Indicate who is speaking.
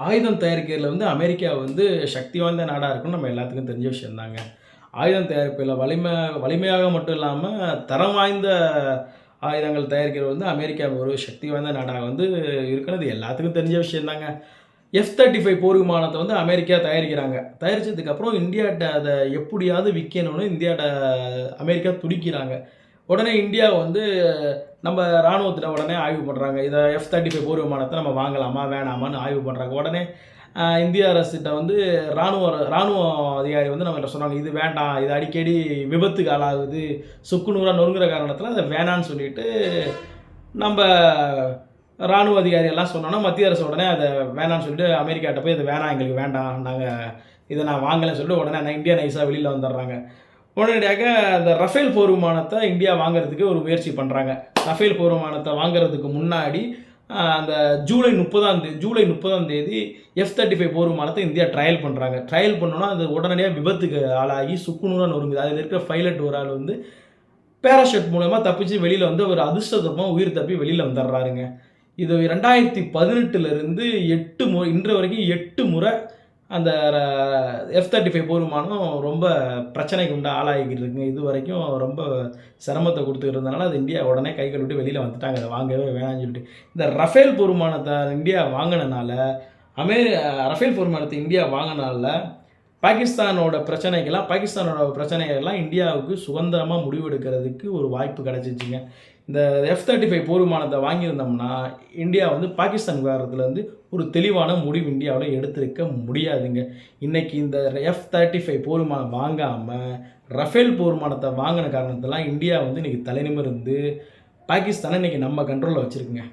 Speaker 1: ஆயுதம் தயாரிக்கிறதுல வந்து அமெரிக்கா வந்து சக்தி வாய்ந்த நாடாக இருக்குன்னு நம்ம எல்லாத்துக்கும் தெரிஞ்ச விஷயம் தாங்க ஆயுதம் தயாரிப்பில் வலிமை வலிமையாக மட்டும் இல்லாமல் தரம் வாய்ந்த ஆயுதங்கள் தயாரிக்கிறது வந்து அமெரிக்கா ஒரு சக்தி வாய்ந்த நாடாக வந்து இருக்கிறது எல்லாத்துக்கும் தெரிஞ்ச விஷயம் தாங்க எஃப் தேர்ட்டி ஃபைவ் போர் விமானத்தை வந்து அமெரிக்கா தயாரிக்கிறாங்க. தயாரித்ததுக்கப்புறம் இந்தியாட்ட அதை எப்படியாவது விற்கணும்னு இந்தியாட்ட அமெரிக்கா துடிக்கிறாங்க. உடனே இந்தியா வந்து நம்ம இராணுவத்தில் உடனே ஆய்வு பண்ணுறாங்க இதை எஃப் தேர்ட்டி ஃபைவ் போர் விமானத்தை நம்ம வாங்கலாமா வேணாமான்னு ஆய்வு பண்ணுறாங்க உடனே இந்திய அரசிட்ட வந்து இராணுவ இராணுவ அதிகாரி வந்து நம்ம சொன்னாங்க இது வேண்டாம். இது அடிக்கடி விபத்துக்கு ஆளாகுது. சுக்குநூறாக நொறுங்குற காரணத்தில் அதை வேணான்னு சொல்லிட்டு நம்ம இராணுவ அதிகாரி எல்லாம் சொன்னோன்னா மத்திய அரசு உடனே அதை வேணான்னு சொல்லிட்டு அமெரிக்காட்ட போய் இது வேணாம் எங்களுக்கு வேண்டாம். நாங்கள் இதை நான் வாங்கலைன்னு சொல்லிட்டு உடனே நான் இந்தியா நைஸாக வெளியில் வந்துடுறாங்க. உடனடியாக அந்த ரஃபேல் போர் விமானத்தை இந்தியா வாங்குறதுக்கு ஒரு முயற்சி பண்ணுறாங்க ரஃபேல் போர் விமானத்தை வாங்குறதுக்கு முன்னாடி அந்த ஜூலை முப்பதாம் தேதி ஜூலை முப்பதாம் தேதி எஃப் தேர்ட்டி ஃபைவ் போர் விமானத்தை இந்தியா ட்ரையல் பண்ணுறாங்க ட்ரையல் பண்ணோன்னா அது உடனடியாக விபத்துக்கு ஆளாகி சுக்குநூறாக நொறுங்குது. அதில் இருக்கிற பைலட் ஒரு ஆள் வந்து பேராஷூட் மூலமாக தப்பிச்சு வெளியில் வந்து ஒரு அதிர்ஷ்டத்தமாக உயிர் தப்பி வெளியில் வந்துடுறாருங்க இது ரெண்டாயிரத்தி பதினெட்டுலேருந்து எட்டு முறை இன்று வரைக்கும் எட்டு முறை அந்த எஃப் தேர்ட்டி ஃபைவ் போர் விமானம் ரொம்ப பிரச்சனைக்கு உண்டா ஆளாகிக்கிட்டு இருக்குங்க இது வரைக்கும் ரொம்ப சிரமத்தை கொடுத்துக்கிட்டு அது இந்தியா உடனே கை கழுவிட்டு வெளியில் வந்துட்டாங்க. அதை வாங்கவே வேணாம்னு சொல்லிட்டு. இந்த ரஃபேல் போர் விமானத்தை இந்தியா வாங்கினனால அமே ரஃபேல் போர் விமானத்தை இந்தியா வாங்கினால பாகிஸ்தானோட பிரச்சனைகள்லாம் பாகிஸ்தானோட பிரச்சனைகள்லாம் இந்தியாவுக்கு சுதந்திரமாக முடிவெடுக்கிறதுக்கு ஒரு வாய்ப்பு கிடச்சிச்சிங்க. இந்த எஃப் தேர்ட்டி ஃபைவ் போர் விமானத்தை வாங்கியிருந்தோம்னா இந்தியா வந்து பாகிஸ்தான் விவகாரத்துலேருந்து வந்து ஒரு தெளிவான முடிவு இந்தியாவில் எடுத்திருக்க முடியாதுங்க. இன்றைக்கி இந்த எஃப் தேர்ட்டி ஃபைவ் போர் விமானம் வாங்காமல் ரஃபேல் போர் விமானத்தை வாங்கின காரணத்தெல்லாம் இந்தியா வந்து இன்றைக்கி தலைநிமிர்ந்து பாகிஸ்தானை இன்றைக்கி நம்ம கண்ட்ரோலில் வச்சுருக்குங்க.